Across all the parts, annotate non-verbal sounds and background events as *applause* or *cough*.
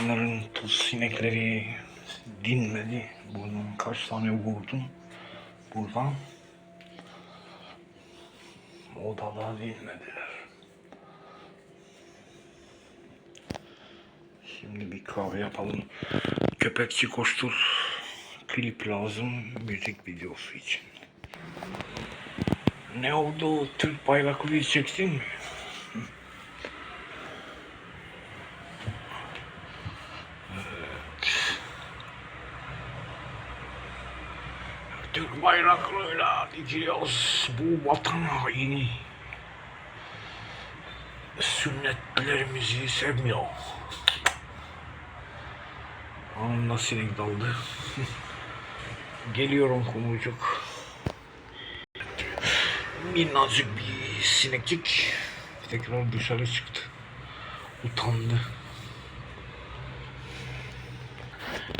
Bunların tuz sinekleri dinmedi. Bunun kaç tane vurdum buradan. O da daha dinmediler. Şimdi bir kahve yapalım. Köpekçi koştur. Klip lazım müzik videosu için. Ne oldu? Türk bayraklı çektin mi? Türk bayraklarıyla dikiliyoruz bu vatan haini. Sünnetlerimizi sevmiyor. Anında sinek daldı. *laughs* Geliyorum kumucuk. Minnacık bir sinekçik tekrar dışarı çıktı. Utandı.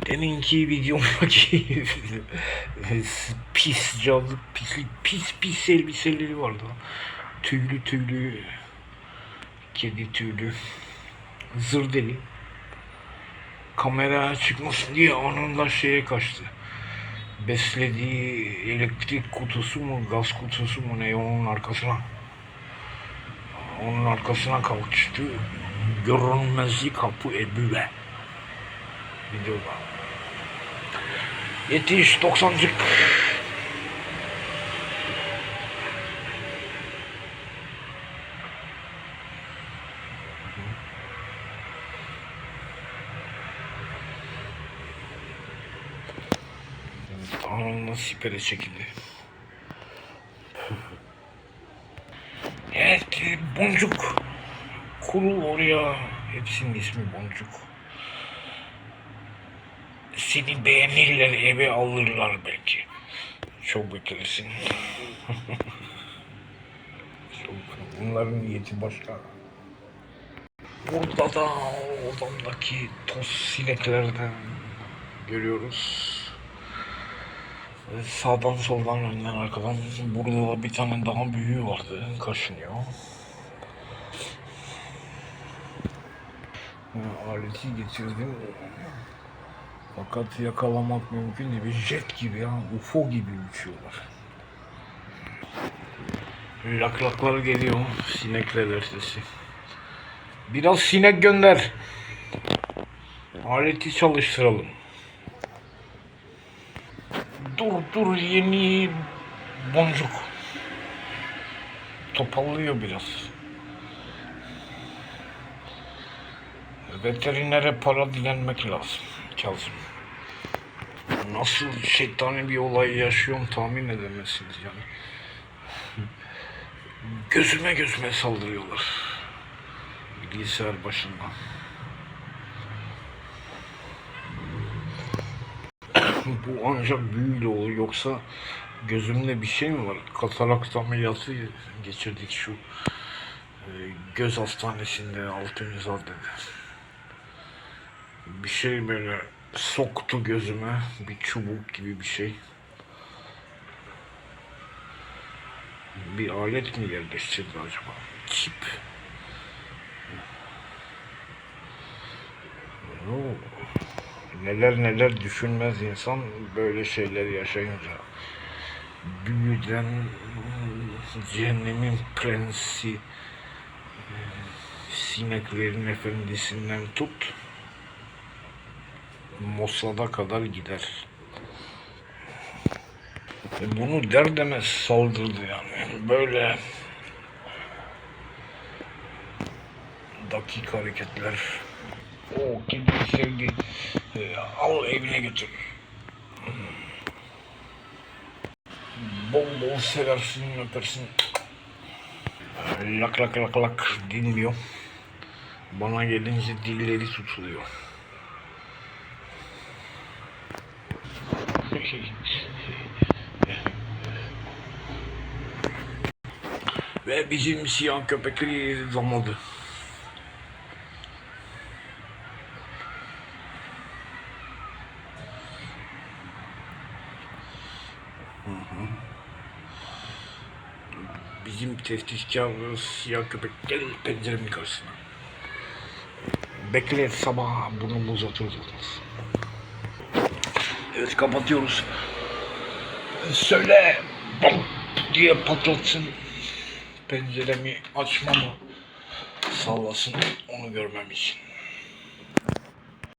Deminki videomdaki *laughs* pis canlı pis pis pis elbiseleri vardı. Tüylü tüylü kedi tüylü zır deli kamera çıkmasın diye anında şeye kaçtı. Beslediği elektrik kutusu mu gaz kutusu mu ne onun arkasına onun arkasına kaçtı. Görünmezlik kapı ebüve videoda. Yetiş 90'cık. Anında sipere çekildi. Evet, boncuk. Kurul oraya. Hepsinin ismi boncuk. Seni beğenirler, eve alırlar belki. Çok beklersin. *laughs* Çok, bunların niyeti başka. Burada da odamdaki toz sineklerden görüyoruz. Sağdan soldan önden arkadan burada da bir tane daha büyüğü vardı kaşınıyor. Aleti getirdim. Fakat yakalamak mümkün değil. Bir jet gibi ya, UFO gibi uçuyorlar. Laklaklar geliyor, sinekler sesi. Biraz sinek gönder. Aleti çalıştıralım. Dur dur yeni boncuk. Topallıyor biraz. Veterinere para dilenmek lazım. Kazım. Nasıl şeytani bir olay yaşıyorum tahmin edemezsiniz yani. *laughs* Gözüme gözüme saldırıyorlar. Bilgisayar başında. *coughs* Bu ancak büyüyle olur yoksa gözümde bir şey mi var? Katarakt ameliyatı geçirdik şu e, göz hastanesinde Altunizade'de. Bir şey böyle soktu gözüme bir çubuk gibi bir şey. Bir alet mi yerleştirdi acaba? Çip. Neler neler düşünmez insan böyle şeyler yaşayınca. Büyüden cehennemin prensi sineklerin efendisinden tut Mossad'a kadar gider. E bunu der demez saldırdı yani. Böyle dakik hareketler. O kedi sevdi. E, al evine götür. Bol bol seversin, öpersin. E, Lak lak lak lak dinmiyor. Bana gelince dilleri tutuluyor. Ve bizim siyah köpekleri zamadı. Bizim teftişkar siyah köpek gel penceremin karşısına. Bekle sabah burnumu uzatıyoruz. Evet kapatıyoruz. Söyle bam diye patlatsın. Penceremi açmamı sağlasın onu görmem için.